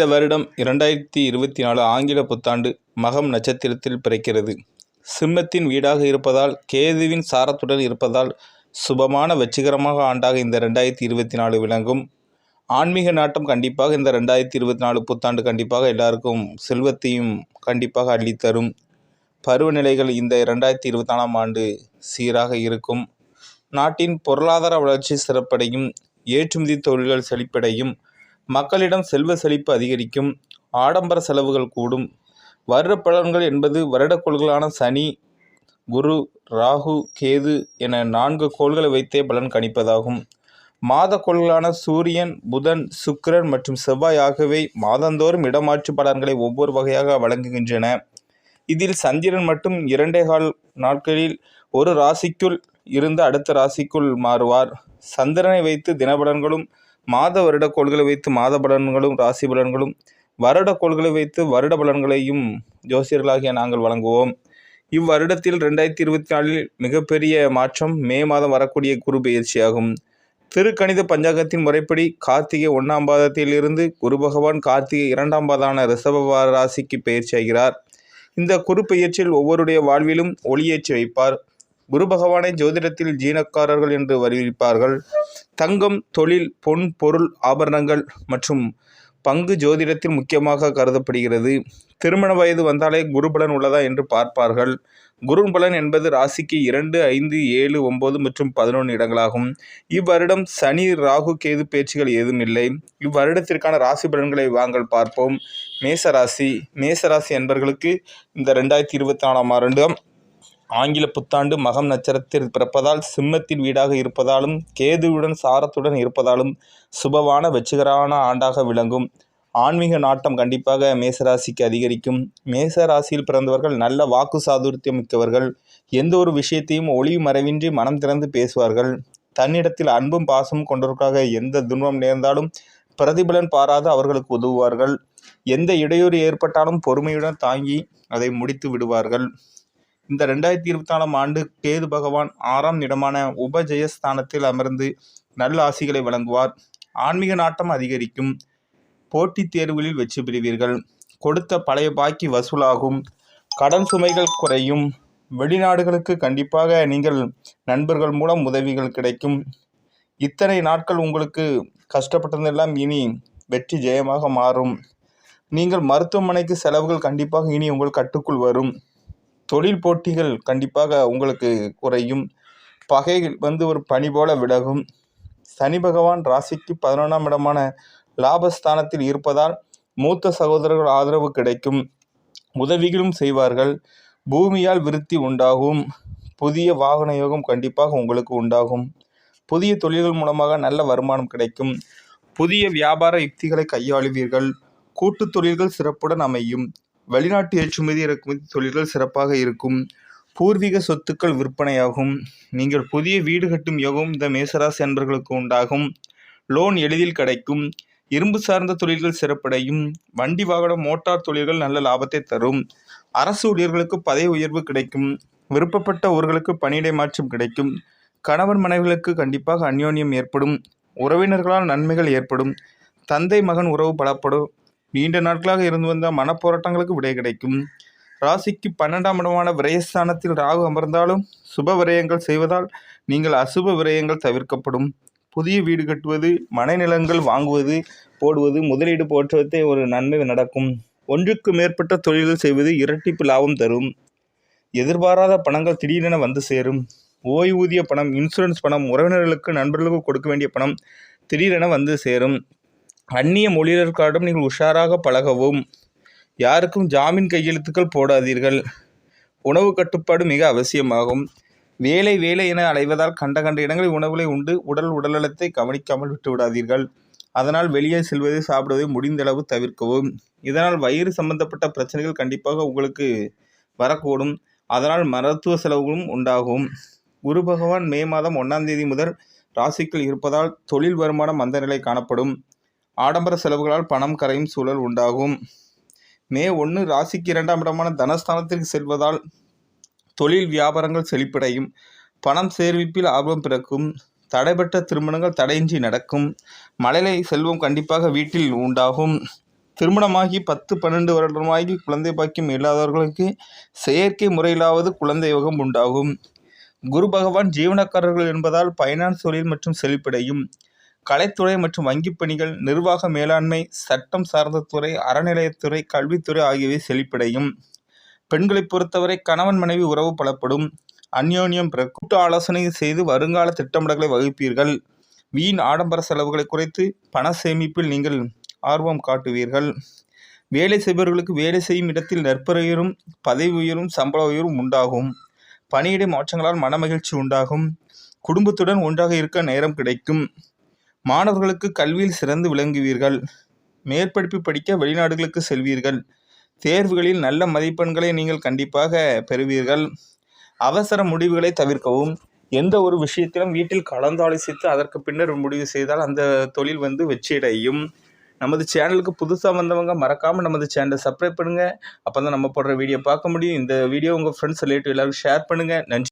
இந்த வருடம் இரண்டாயிரத்தி இருபத்தி நாலு ஆங்கில புத்தாண்டு மகம் நட்சத்திரத்தில் பிறக்கிறது. சிம்மத்தின் வீடாக இருப்பதால் கேதுவின் சாரத்துடன் இருப்பதால் சுபமான வெற்றிகரமாக ஆண்டாக இந்த ரெண்டாயிரத்தி இருபத்தி நாலு விளங்கும். ஆன்மீக நாட்டம் கண்டிப்பாக இந்த ரெண்டாயிரத்தி இருபத்தி நாலு புத்தாண்டு கண்டிப்பாக எல்லாருக்கும் செல்வத்தையும் கண்டிப்பாக அள்ளித்தரும். பருவநிலைகள் இந்த ரெண்டாயிரத்தி இருபத்தி நாலாம் ஆண்டு சீராக இருக்கும். நாட்டின் பொருளாதார வளர்ச்சி சிறப்படையும் ஏற்றுமதி தொழில்கள் செழிப்படையும் மக்களிடம் செல்வ செழிப்பு அதிகரிக்கும் ஆடம்பர செலவுகள் கூடும். வருட பலன்கள் என்பது வருடக்கோள்களான சனி குரு ராகு கேது என நான்கு கோள்களை வைத்தே பலன் கணிப்பதாகும். மாத கோள்களான சூரியன் புதன் சுக்கிரன் மற்றும் செவ்வாய் ஆகியவை மாதந்தோறும் இடமாற்று பலன்களை ஒவ்வொரு வகையாக வழங்குகின்றன. இதில் சந்திரன் மட்டும் இரண்டே கால் நாட்களில் ஒரு ராசிக்குள் இருந்து அடுத்த ராசிக்குள் மாறுவார். சந்திரனை வைத்து தினபலன்களும் மாத வருட கோள்களை வைத்து மாத பலன்களும் ராசி பலன்களும் வருட கோள்களை வைத்து வருட பலன்களையும் ஜோசியர்களாகிய நாங்கள் வழங்குவோம். இவ்வருடத்தில் ரெண்டாயிரத்தி இருபத்தி நாலில் மிகப்பெரிய மாற்றம் மே மாதம் வரக்கூடிய குரு பயிற்சியாகும். திருக்கணித பஞ்சாங்கத்தின் முறைப்படி கார்த்திகை ஒன்றாம் பாதத்திலிருந்து குரு பகவான் கார்த்திகை இரண்டாம் பாதான ரிஷப ராசிக்கு பயிற்சியாகிறார். இந்த குரு பயிற்சியில் ஒவ்வொருடைய வாழ்விலும் ஒளியேற்றி வைப்பார். குரு பகவானை ஜோதிடத்தில் ஜீனக்காரர்கள் என்று வருவிப்பார்கள். தங்கம் தொழில் பொன் பொருள் ஆபரணங்கள் மற்றும் பங்கு ஜோதிடத்தில் முக்கியமாக கருதப்படுகிறது. திருமண வயது வந்தாலே குரு பலன் உள்ளதா என்று பார்ப்பார்கள். குரு பலன் என்பது ராசிக்கு இரண்டு ஐந்து ஏழு ஒம்பது மற்றும் பதினொன்று இடங்களாகும். இவ்வருடம் சனி ராகு கேது பேச்சுகள் ஏதும் இல்லை. இவ்வருடத்திற்கான ராசி பலன்களை வாங்கள் பார்ப்போம். மேசராசி மேசராசி என்பர்களுக்கு இந்த ரெண்டாயிரத்தி இருபத்தி நாலாம் ஆண்டு ஆங்கில புத்தாண்டு மகம் நட்சத்திரத்தில் பிறப்பதால் சிம்மத்தின் வீடாக இருப்பதாலும் கேதுவுடன் சாரத்துடன் இருப்பதாலும் சுபவான வெற்றிகரமான ஆண்டாக விளங்கும். ஆன்மீக நாட்டம் கண்டிப்பாக மேசராசிக்கு அதிகரிக்கும். மேச ராசியில் பிறந்தவர்கள் நல்ல வாக்கு சாதுரியம் மிக்கவர்கள். எந்த ஒரு விஷயத்தையும் ஒளி மறைவின்றி மனம் திறந்து பேசுவார்கள். தன்னிடத்தில் அன்பும் பாசமும் கொண்டவர்களாக எந்த துன்பம் நேர்ந்தாலும் பிரதிபலன் பாராது அவர்களுக்கு உதவுவார்கள். எந்த இடையூறு ஏற்பட்டாலும் பொறுமையுடன் தாங்கி அதை முடித்து விடுவார்கள். இந்த ரெண்டாயிரத்தி இருபத்தி நாலாம் ஆண்டு கேது பகவான் ஆறாம் இடமான உபஜெயஸ்தானத்தில் அமர்ந்து நல்ல ஆசிகளை வழங்குவார். ஆன்மீக நாட்டம் அதிகரிக்கும். போட்டித் தேர்வுகளில் வெற்றி பெறுவீர்கள். கொடுத்த பழைய பாக்கி வசூலாகும். கடன் சுமைகள் குறையும். வெளிநாடுகளுக்கு கண்டிப்பாக நீங்கள் நண்பர்கள் மூலம் உதவிகள் கிடைக்கும். இத்தனை நாட்கள் உங்களுக்கு கஷ்டப்பட்டதெல்லாம் இனி வெற்றி ஜெயமாக மாறும். நீங்கள் மருத்துவமனைக்கு செலவுகள் கண்டிப்பாக இனி உங்கள் கட்டுக்குள் வரும். தொழில் போட்டிகள் கண்டிப்பாக உங்களுக்கு குறையும். பகை வந்து ஒரு பனி போல விலகும். சனி பகவான் ராசிக்கு பதினொன்றாம் இடமான லாபஸ்தானத்தில் இருப்பதால் மூத்த சகோதரர்கள் ஆதரவு கிடைக்கும். உதவிகளும் செய்வார்கள். பூமியால் விருத்தி உண்டாகும். புதிய வாகன யோகம் கண்டிப்பாக உங்களுக்கு உண்டாகும். புதிய தொழில்கள் மூலமாக நல்ல வருமானம் கிடைக்கும். புதிய வியாபார யுக்திகளை கையாளுவீர்கள். கூட்டு தொழில்கள் சிறப்புடன் அமையும். வெளிநாட்டு ஏற்றுமதி இறக்குமதி தொழில்கள் சிறப்பாக இருக்கும். பூர்வீக சொத்துக்கள் விற்பனையாகும். நீங்கள் புதிய வீடு கட்டும் யோகம் இந்த மேசராசி அன்பர்களுக்கு உண்டாகும். லோன் எளிதில் கிடைக்கும். இரும்பு சார்ந்த தொழில்கள் சிறப்படையும். வண்டி வாகனம் மோட்டார் தொழில்கள் நல்ல லாபத்தை தரும். அரசு ஊழியர்களுக்கு பதவி உயர்வு கிடைக்கும். விருப்பப்பட்ட ஊர்களுக்கு பணியிடை மாற்றம் கிடைக்கும். கணவன் மனைவிகளுக்கு கண்டிப்பாக அந்யோன்யம் ஏற்படும். உறவினர்களால் நன்மைகள் ஏற்படும். தந்தை மகன் உறவு பலப்படும். நீண்ட நாட்களாக இருந்து வந்த மனப்போராட்டங்களுக்கு விடை கிடைக்கும். ராசிக்கு பன்னெண்டாம் இடமான விரயஸ்தானத்தில் ராகு அமர்ந்தாலும் சுப விரயங்கள் செய்வதால் நீங்கள் அசுப விரயங்கள் தவிர்க்கப்படும். புதிய வீடு கட்டுவது மனைநிலங்கள் வாங்குவது போடுவது முதலீடு போன்றவற்றை ஒரு நன்மை நடக்கும். ஒன்றுக்கு மேற்பட்ட தொழில்கள் செய்வது இரட்டிப்பு லாபம் தரும். எதிர்பாராத பணங்கள் திடீரென வந்து சேரும். ஓய்வூதிய பணம் இன்சூரன்ஸ் பணம் உறவினர்களுக்கு நண்பர்களுக்கு கொடுக்க வேண்டிய பணம் திடீரென வந்து சேரும். அந்நிய மொழியர்களிடம் நீங்கள் உஷாராக பழகவும். யாருக்கும் ஜாமீன் கையெழுத்துக்கள் போடாதீர்கள். உணவு கட்டுப்பாடு மிக அவசியமாகும். வேலை வேலை என அலைவதால் கண்ட கண்ட இடங்களில் உணவுகளை உண்டு உடல் உடல்நலத்தை கவனிக்காமல் விட்டு விடாதீர்கள். அதனால் வெளியே செல்வதை சாப்பிடுவதை முடிந்தளவு தவிர்க்கவும். இதனால் வயிறு சம்பந்தப்பட்ட பிரச்சனைகள் கண்டிப்பாக உங்களுக்கு வரக்கூடும். அதனால் மருத்துவ செலவுகளும் உண்டாகும். குரு பகவான் மே மாதம் ஒன்றாம் தேதி முதல் ராசிக்குள் இருப்பதால் தொழில் வருமானம் மந்த நிலை காணப்படும். ஆடம்பர செலவுகளால் பணம் கரையும் சூழல் உண்டாகும். மே ஒன்று ராசிக்கு இரண்டாம் இடமான தனஸ்தானத்திற்கு செல்வதால் தொழில் வியாபாரங்கள் செழிப்படையும். பணம் சேர்விப்பில் ஆர்வம் பிறக்கும். தடைபட்ட திருமணங்கள் தடையின்றி நடக்கும். மழலை செல்வம் கண்டிப்பாக வீட்டில் உண்டாகும். திருமணமாகி பத்து பன்னெண்டு வருடமாகி குழந்தை பாக்கியம் இல்லாதவர்களுக்கு செயற்கை முறையிலாவது குழந்தை யோகம் உண்டாகும். குரு பகவான் ஜீவனக்காரர்கள் என்பதால் பைனான்ஸ் தொழில் மற்றும் செழிப்படையும். கலைத்துறை மற்றும் வங்கிப் பணிகள் நிர்வாக மேலாண்மை சட்டம் சார்ந்த துறை அறநிலையத்துறை கல்வித்துறை ஆகியவை செழிப்படையும். பெண்களை பொறுத்தவரை கணவன் மனைவி உறவு பலப்படும். அந்யோன்யம் பிறக்கும். கூட்டு ஆலோசனை செய்து வருங்கால திட்டமிடல்களை வகுப்பீர்கள். வீண் ஆடம்பர செலவுகளை குறைத்து பண சேமிப்பில் நீங்கள் ஆர்வம் காட்டுவீர்கள். வேலை செய்பவர்களுக்கு வேலை செய்யும் இடத்தில் நற்பெயரும் பதவி உயரும் சம்பள உயரும் உண்டாகும். பணியிடை மாற்றங்களால் மனமகிழ்ச்சி உண்டாகும். குடும்பத்துடன் ஒன்றாக இருக்க நேரம் கிடைக்கும். மாணவர்களுக்கு கல்வியில் சிறந்து விளங்குவீர்கள். மேற்படிப்பு படிக்க வெளிநாடுகளுக்கு செல்வீர்கள். தேர்வுகளில் நல்ல மதிப்பெண்களை நீங்கள் கண்டிப்பாக பெறுவீர்கள். அவசர முடிவுகளை தவிர்க்கவும். எந்த ஒரு விஷயத்திலும் வீட்டில் கலந்தாலோசித்து அதற்கு பின்னர் முடிவு செய்தால் அந்த தொழில் வந்து வெற்றியடையும். நமது சேனலுக்கு புதுசாக வந்தவங்க மறக்காமல் நமது சேனலை சப்ஸ்கிரைப் பண்ணுங்கள் அப்போ தான் நம்ம போடுற வீடியோ பார்க்க முடியும். இந்த வீடியோ உங்கள் ஃப்ரெண்ட்ஸ் ரிலேட்டிவ் எல்லோரும் ஷேர் பண்ணுங்கள் நன்றி.